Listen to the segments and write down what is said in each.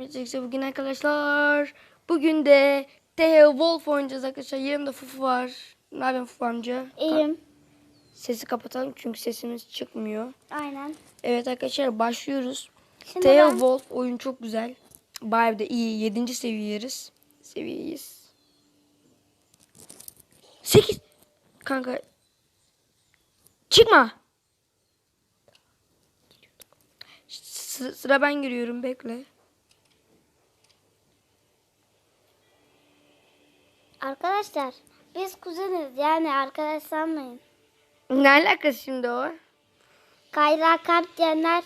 Öncelikle bugün arkadaşlar bugün de Theo Wolf oynayacağız arkadaşlar. Yanımda Fufu var. Ne yapıyorsun Fufu amca? İyiyim. Sesi kapatalım çünkü sesimiz çıkmıyor. Aynen. Evet arkadaşlar başlıyoruz. Şimdi Theo ben- Wolf oyun çok güzel. Bayağı da iyi. 7. seviyeriz. Seviyeyiz. 8. Kanka. Çıkma. Sı- sıra ben giriyorum bekle. Arkadaşlar biz kuzeniz yani arkadaş sanmayın. Ne alakası şimdi o? Kayra kalp diyenler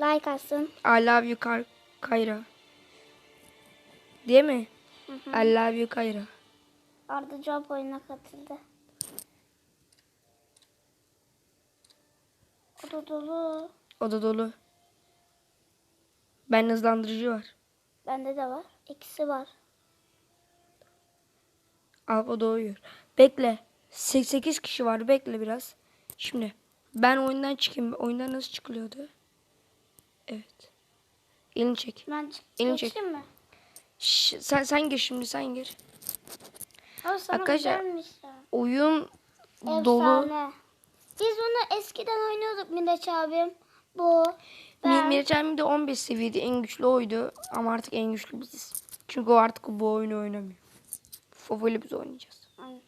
like atsın. I love you Kar Kayra. Değil mi? I love you Kayra. Arda Job oyuna katıldı. O da dolu. O da dolu. Ben hızlandırıcı var. Bende de var. İkisi var. Al o da uyuyor. Bekle. 8 kişi var. Bekle biraz. Şimdi ben oyundan çıkayım. Oyundan nasıl çıkılıyordu? Evet. Elini çek. Ben çık Elini çek. mi? Şş, sen sen gir şimdi sen gir. Ama sana Arkadaşlar. Oyun dolu. Efsane. Biz bunu eskiden oynuyorduk Miraç abim. Bu. Ben. Miraç abim de 15 seviyede en güçlü oydu. Ama artık en güçlü biziz. Çünkü o artık bu oyunu oynamıyor. Favori biz oynayacağız. Aynen.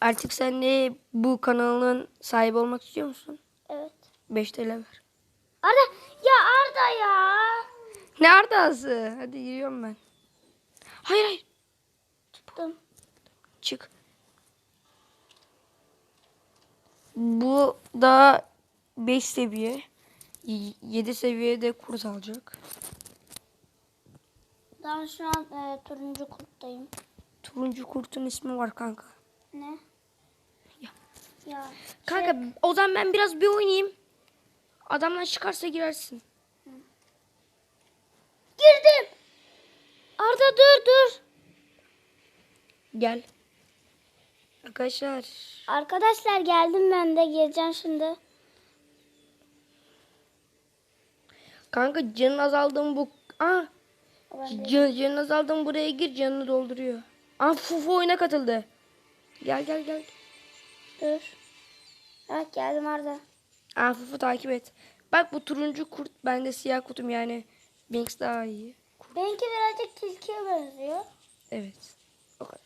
Artık sen de bu kanalın sahibi olmak istiyor musun? Evet. 5 TL ver. Arda ya Arda ya. Ne Arda'sı? Hadi giriyorum ben. Hayır hayır. Çıktım. Çık. Bu da 5 seviye. 7 seviyede kurt alacak. Ben şu an e, turuncu kurttayım. Turuncu kurtun ismi var kanka. Ne? Ya. Ya. Kanka o zaman ben biraz bir oynayayım. Adamlar çıkarsa girersin. Girdim. Arda dur dur. Gel. Arkadaşlar. Arkadaşlar geldim ben de gireceğim şimdi. Kanka canın azaldığım bu... Aa, can, canın azaldığım buraya gir canını dolduruyor. Aa Fufu oyuna katıldı. Gel gel gel. Dur. Evet geldim Arda. Aa Fufu takip et. Bak bu turuncu kurt bende siyah kutum yani. Binks daha iyi. Benimki birazcık tilkiye benziyor. Evet. O kadar.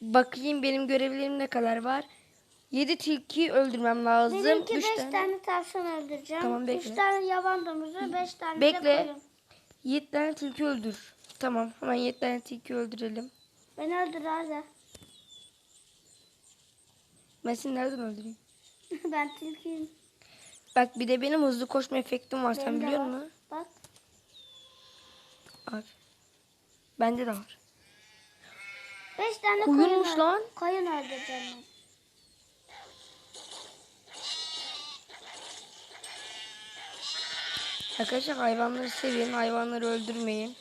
Bakayım benim görevlerim ne kadar var. 7 tilki öldürmem lazım. Benimki 3 5 tane. tane tavşan öldüreceğim. Tamam, 3 bekle. tane yaban domuzu, 5 tane de Bekle. koyun. 7 tane tilki öldür. Tamam hemen 7 tane tilki öldürelim. Beni öldür Arda. Ben seni nereden öldüreyim? ben tilkiyim. Bak bir de benim hızlı koşma efektim var sen Benim de biliyor musun? Bak. Abi. Bende de var. 5 tane Koyunmuş koyun, lan. koyun öldüreceğim ben. Arkadaşlar hayvanları sevin, hayvanları öldürmeyin.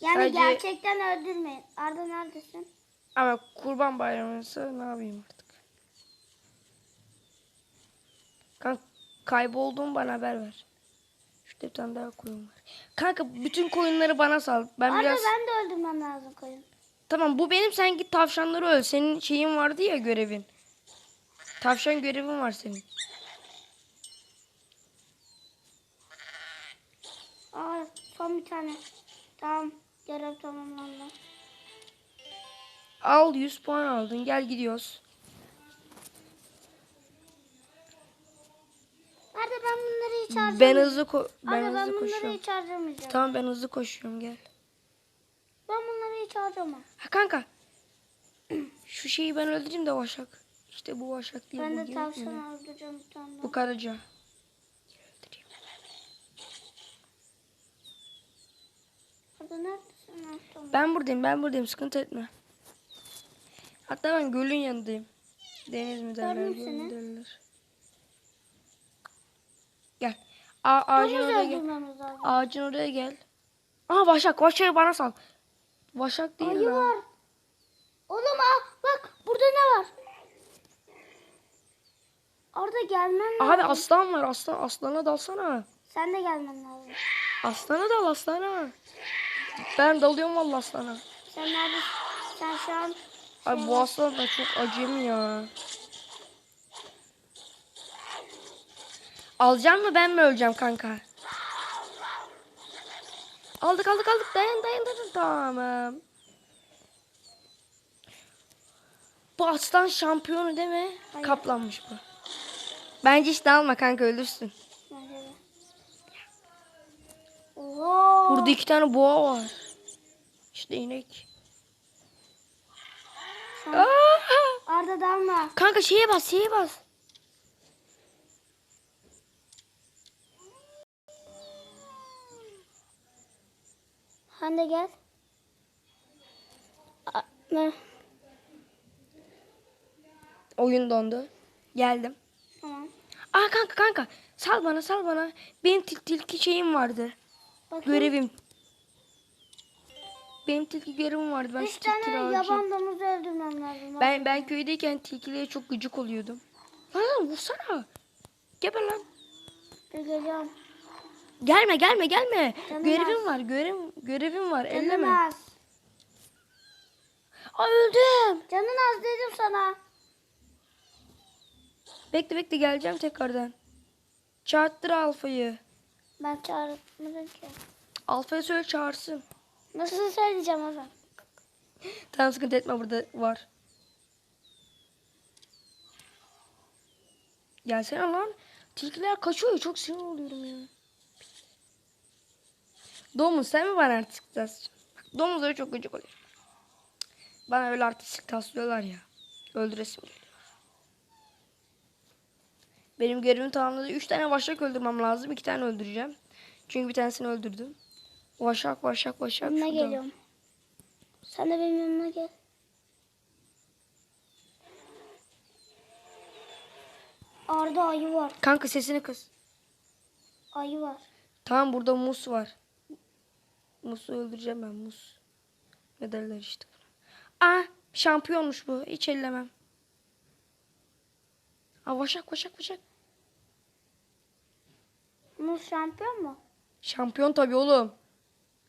Yani Sadece- gerçekten öldürmeyin. Arda neredesin? Ama kurban bayramıysa ne yapayım artık. Kanka kaybolduğum bana haber ver. Şurada bir tane daha koyun var. Kanka bütün koyunları bana sal. Ben Arda biraz... ben de öldürmem lazım koyun. Tamam bu benim sen git tavşanları öl. Senin şeyin vardı ya görevin. Tavşan görevin var senin. Aa son bir tane. Tamam. Görev tamamlandı. Al 100 puan aldın. Gel gidiyoruz. Arda ben bunları hiç harcamayacağım. Ben hızlı ko ben ben hızlı bunları koşuyorum. hiç harcamayacağım. Tamam ben hızlı koşuyorum gel. Ben bunları hiç harcamam. Ha kanka. Şu şeyi ben öldüreyim de Başak. İşte bu Başak değil Ben bu de tavşan öldüreceğim bir tane daha. Bu karaca. Arda neredesin? Tamam. Ben buradayım ben buradayım sıkıntı etme. Hatta ben gölün yanındayım. Deniz mi derler? Gördüm göl seni. derler? Gel. A ağacın Domuz oraya gel. öldürmemiz lazım. Ağacın oraya gel. Aha Başak. Başak'ı bana sal. Başak değil Ayı lan. var. Oğlum aa, bak burada ne var? Arda gelmen lazım. Abi aslan var. Aslan aslana dalsana. Sen de gelmen lazım. Aslana dal aslana. Ben dalıyorum vallahi aslana. Sen neredesin? Sen şu an Ay bu aslan da çok acemi ya. Alacağım mı ben mi öleceğim kanka? Aldık aldık aldık dayan dayan dayan tamam. Bu aslan şampiyonu değil mi? Hayır. Kaplanmış bu. Bence hiç dalma kanka ölürsün. nerede? Oho. Burada iki tane boğa var. İşte inek. Aa! Arda dalma. Kanka şeye bas şeye bas. Hande gel. A- ne? Oyun dondu. Geldim. Tamam. Aa kanka kanka sal bana sal bana. Benim til tilki şeyim vardı. Bakayım. Görevim. Benim tilki görevim vardı. Ben Üç tane yaban domuzu öldürmem lazım. Ben ben köydeyken tilkilere çok gıcık oluyordum. Lan vursana. Geber lan. Geliyorum. Gelme gelme gelme. Canım görevim var görevim görevim var. Canın Elleme. az. Aa öldüm. Canın az dedim sana. Bekle bekle geleceğim tekrardan. Çağırttır Alfa'yı. Ben çağırmadım ki. Alfa'ya söyle çağırsın. Nasıl söyleyeceğim o zaman? Tamam sıkıntı etme burada var. Gelsene lan. Tilkiler kaçıyor. Çok sinir oluyorum ya. Domuz sen mi bana artistik taslayacaksın? Domuzlara çok gıcık oluyor. Bana öyle artistik taslıyorlar ya. Öldüresim geliyor. Benim görevim tamamladı. Üç tane vaşak öldürmem lazım. İki tane öldüreceğim. Çünkü bir tanesini öldürdüm. Vaşak vaşak vaşak. Yanına şurada. geliyorum. Sen de benim yanıma gel. Arda ayı var. Kanka sesini kız. Ayı var. Tamam burada mus var. Mus'u öldüreceğim ben mus. Ne derler işte. Aa şampiyonmuş bu. Hiç ellemem. Aa vaşak vaşak vaşak. Muz şampiyon mu? Şampiyon tabii oğlum.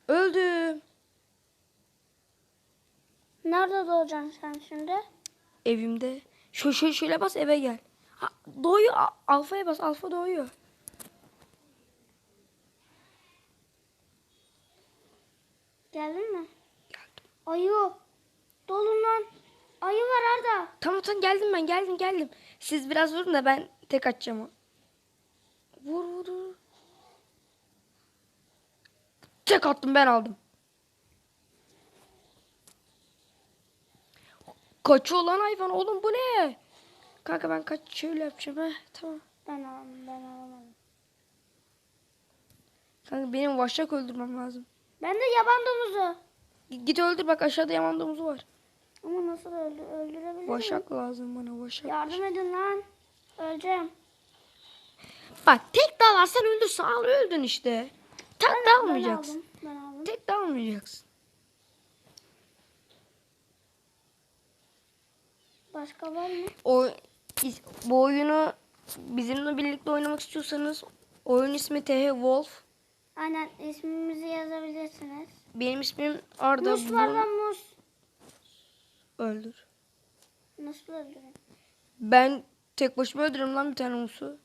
Öldüm. Nerede doğacaksın sen şimdi? Evimde. Şöyle şöyle, şöyle bas eve gel. Ha, doğuyor. Alfa'ya bas. Alfa doğuyor. Geldin mi? Geldim. Ayı. Dolun lan. Ayı var Arda. Tamam tamam geldim ben geldim geldim. Siz biraz vurun da ben tek atacağım. Vur vur vur. Tek attım ben aldım. Kaçıyor lan hayvan oğlum bu ne? Kanka ben kaç şöyle yapacağım ha tamam. Ben alamadım. Ben alamadım. Kanka benim vaşak öldürmem lazım. Ben de yaban domuzu. Git öldür bak aşağıda yaman domuzu var. Ama nasıl öldü öldürebilir miyim? Vaşak lazım bana vaşak. Yardım edin lan. Öleceğim. Bak tek dalarsan öldürsün al öldün işte. Tek Ben dalmayacaksın. aldım. Ben aldım. Tek dalmayacaksın. Başka var mı? O bu oyunu bizimle birlikte oynamak istiyorsanız oyun ismi TH Wolf. Aynen ismimizi yazabilirsiniz. Benim ismim Arda. Mus var lan mus. Öldür. Nasıl öldürün? Ben tek başıma öldürürüm lan bir tane musu.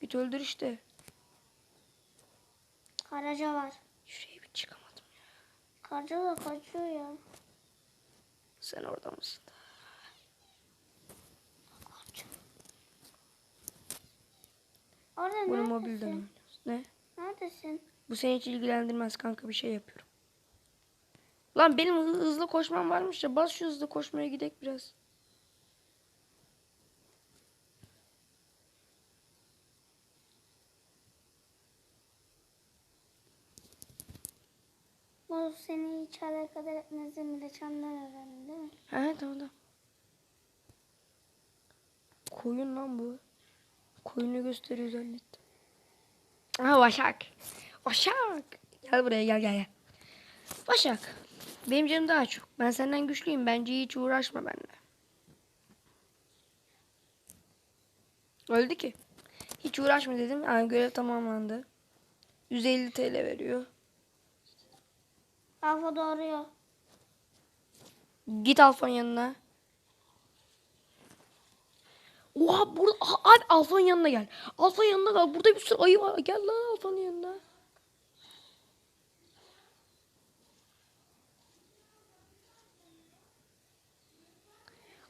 Git öldür işte. Karaca var. Şuraya bir çıkamadım. Karaca da kaçıyor ya. Sen orada mısın? Orada Bunu mobilden oynuyoruz. Ne? Neredesin? Bu seni hiç ilgilendirmez kanka bir şey yapıyorum. Lan benim hı- hızlı koşmam varmış ya. Bas şu hızlı koşmaya gidek biraz. Bu seni hiç alakadar etmez de çanlar öğrendin değil mi? He tamam tamam. Koyun lan bu. Koyunu gösteriyor zannettim. Aha Başak. Başak. Gel buraya gel gel gel. Başak. Benim canım daha çok. Ben senden güçlüyüm. Bence hiç uğraşma benimle. Öldü ki. Hiç uğraşma dedim. Yani görev tamamlandı. 150 TL veriyor. Alfa doğuruyor. Git Alfa'nın yanına. Oha burada abi Alfa'nın yanına gel. Alfa'nın yanına gel. Burada bir sürü ayı var. Gel lan Alfa'nın yanına.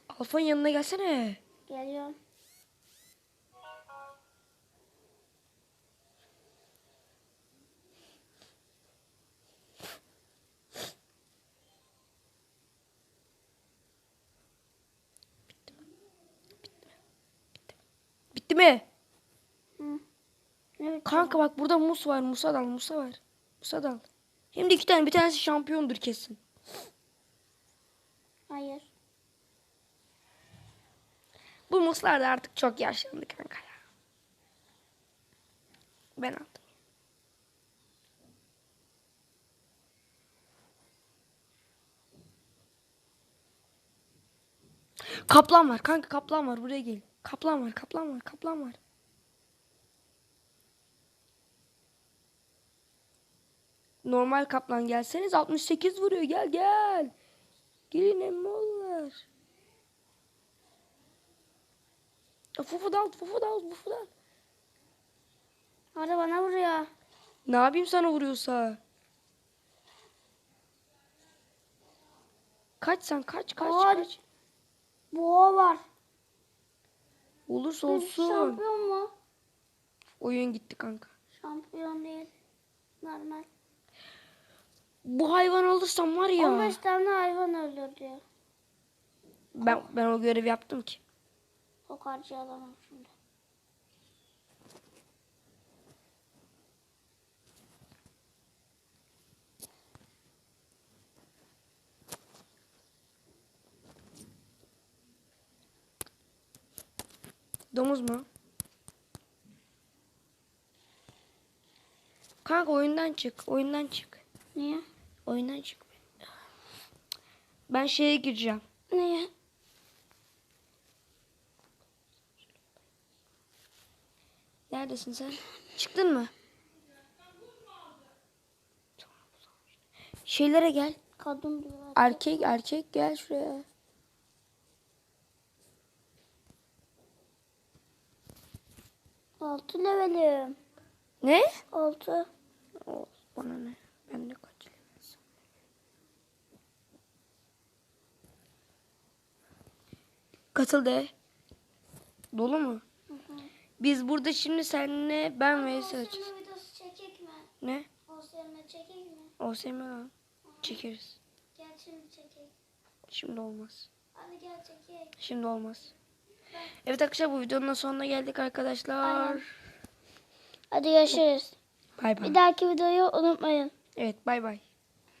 Alfa'nın yanına gelsene. Geliyorum. Bitti mi? Hı. Bitti? Kanka bak burada Mus var. Musa dal. Musa var. Musa dal. Hem de iki tane. Bir tanesi şampiyondur kesin. Hayır. Bu muslar da artık çok yaşlandı kanka ya. Ben aldım. Kaplan var kanka kaplan var buraya gel. Kaplan var kaplan var kaplan var. Normal kaplan gelseniz 68 vuruyor gel gel. Gelin emmoğullar. Fufu dal, fufu dal, fufu dal. Orada bana vuruyor. Ne yapayım sana vuruyorsa? Kaç sen kaç kaç Aa, kaç. Boğa var. Olursa olsun. Şampiyon mu? Oyun gitti kanka. Şampiyon değil. Normal. Bu hayvan alırsam var ya. 15 tane hayvan öldür diyor. Ben ben o görevi yaptım ki. O karşıya alamam şimdi. Domuz mu? Kanka oyundan çık. Oyundan çık. Niye? Oyundan çık. Ben şeye gireceğim. Niye? Neredesin sen? Çıktın mı? Şeylere gel. Kadın. Erkek erkek gel şuraya. Altı levelim. Ne? Altı. O, bana ne? Ben de kaç levelsin? Katıl de. Dolu mu? Biz burada şimdi seninle ben ve Esra açacağız. videosu çekek mi? Ne? OSM çekek mi? O lan. Çekeriz. Gel şimdi çekek. Şimdi olmaz. Hadi gel çekek. Şimdi olmaz. Evet arkadaşlar bu videonun sonuna geldik arkadaşlar. Hadi görüşürüz. Bay bay. Bir dahaki videoyu unutmayın. Evet bay bay.